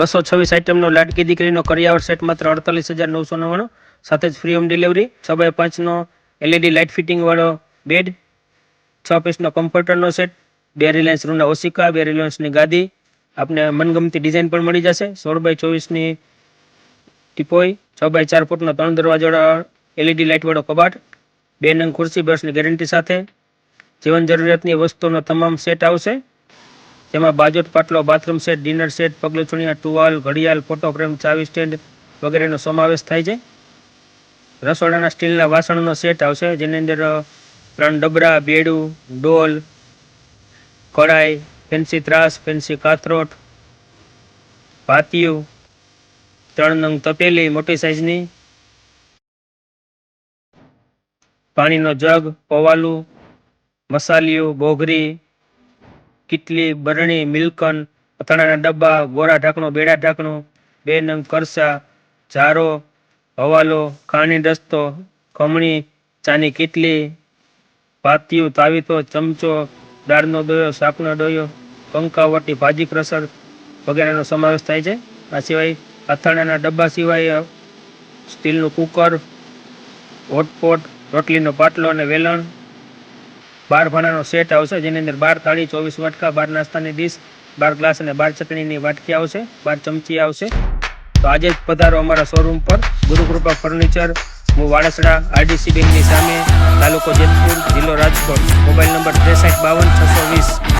બસો છવ્વીસ આઇટમનો લાડકી દીકરીનો કરિયાવર સેટ માત્ર અડતાલીસ હજાર નવસો નવ્વાણું. સાથે જ ફ્રી હોમ ડિલિવરી છ બાય પાંચનો એલઈડી લાઇટ ફિટિંગવાળો બેડ છ પીસનો કમ્ફર્ટરનો સેટ બે રિલાયન્સ રૂના ઓસિકા બે રિલાયન્સની ગાદી. આપને મનગમતી ડિઝાઇન પણ મળી જશે. સોળ બાય ચોવીસની ટીપોઈ છ બાય ચાર ફૂટનો ત્રણ દરવાજાવાળો એલઈડી લાઇટવાળો કબાટ, બે નંગ ખુરશી બ્રશની ગેરંટી સાથે. જીવન જરૂરિયાતની વસ્તુનો તમામ સેટ આવશે. જેમાં બાજોટ પાટલો, બાથરૂમ સેટ, ડિનર સેટ, પગલું ચણિયા, ટુવાલ, ઘડિયાળ ફોટો ફ્રેમ ચાવી સ્ટેન્ડ વગેરેનો સમાવેશ થાય છે. રસોડાના સ્ટીલના વાસણનો સેટ આવશે, જેની અંદર ત્રણ ડબરા, બેડું, ડોલ કડાઈ ફેન્સી ત્રાસ, ફેન્સી કાથરોટ પાતિયું ત્રણ નંગ તપેલી, મોટી સાઇઝની પાણીનો જગ, પવાલું મસાલિયું બોઘરી કીટલી, બરણી, મિલ્કન, અથાણાના ડબ્બા ગોરા ઢાંકણું, બેડા ઢાંકણું, બે નંગ કરસા, ઝારો, હવાલો, ખાણી દસ્તો, ખમણી, ચાની કીટલી, પાતિયું, તાવીતો, ચમચો, દાળનો દોયો, શાકનો દોયો કંકાવટી ભાજી ક્રસર વગેરેનો સમાવેશ થાય છે. આ સિવાય અથાણાના ડબ્બા સિવાય સ્ટીલનું કુકર, હોટપોટ, રોટલીનો પાટલો અને વેલણ બાર ભાણાનો સેટ આવશે, જેની અંદર બાર થાળી ચોવીસ વાટકા, બાર નાસ્તાની ડીશ, બાર ગ્લાસ અને બાર ચટણીની વાટકી આવશે, બાર ચમચી આવશે. તો આજે જ પધારો અમારા શોરૂમ પર. ગુરુકૃપા ફર્નિચર હું વાળસડા આરડીસી બેંકની સામે, તાલુકો જેતપુર, જિલ્લો રાજકોટ. મોબાઈલ નંબર ત્રેસઠ બાવન છસો વીસ.